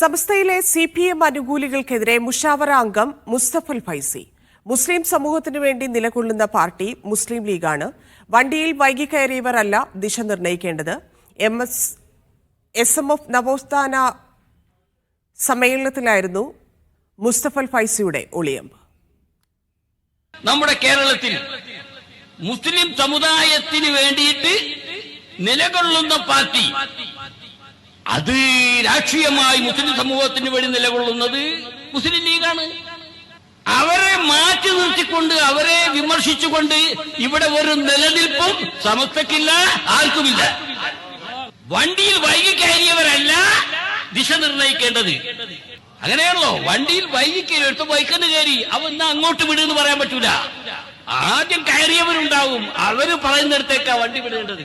സംസ്ഥയിലെ C P M അനുകൂലികൾക്കെതിരെ മുഷാവറ അംഗം മുസ്തഫൽ ഫൈസി. മുസ്ലിം സമൂഹത്തിനു വേണ്ടി നിലകൊള്ളുന്ന പാർട്ടി മുസ്ലിം ലീഗാണ്. വണ്ടിയിൽ വൈകി കയറിയവരല്ല ദിശ നിർണയിക്കേണ്ടത്. M S S M F നവോത്ഥാന സമ്മേളനത്തിലായിരുന്നു മുസ്തഫൽ ഫൈസിയുടെ ഒളിയമ്പ്. നമ്മുടെ കേരളത്തിൽ മുസ്ലിം സമുദായത്തിന് വേണ്ടിയിട്ട് നിലകൊള്ളുന്ന പാർട്ടി അത് രാഷ്ട്രീയമായി മുസ്ലിം സമൂഹത്തിന് വേണ്ടി നിലകൊള്ളുന്നത് മുസ്ലിം ലീഗാണ്. അവരെ മാറ്റി നിർത്തിക്കൊണ്ട് അവരെ വിമർശിച്ചുകൊണ്ട് ഇവിടെ ഒരു നിലനിൽപ്പും സമസ്തക്കില്ല ആർക്കുമില്ല. വണ്ടിയിൽ വൈകി കയറിയവരല്ല ദിശ നിർണയിക്കേണ്ടത്. അങ്ങനെയാണല്ലോ വണ്ടിയിൽ വൈകി കയറി എടുത്ത് വൈക്കന്ന് കയറി എന്നാ അങ്ങോട്ട് വിടുന്ന് പറയാൻ പറ്റൂല. ആദ്യം കയറിയവരുണ്ടാവും അവർ പറയുന്നിടത്തേക്കാ വണ്ടി വിടേണ്ടത്.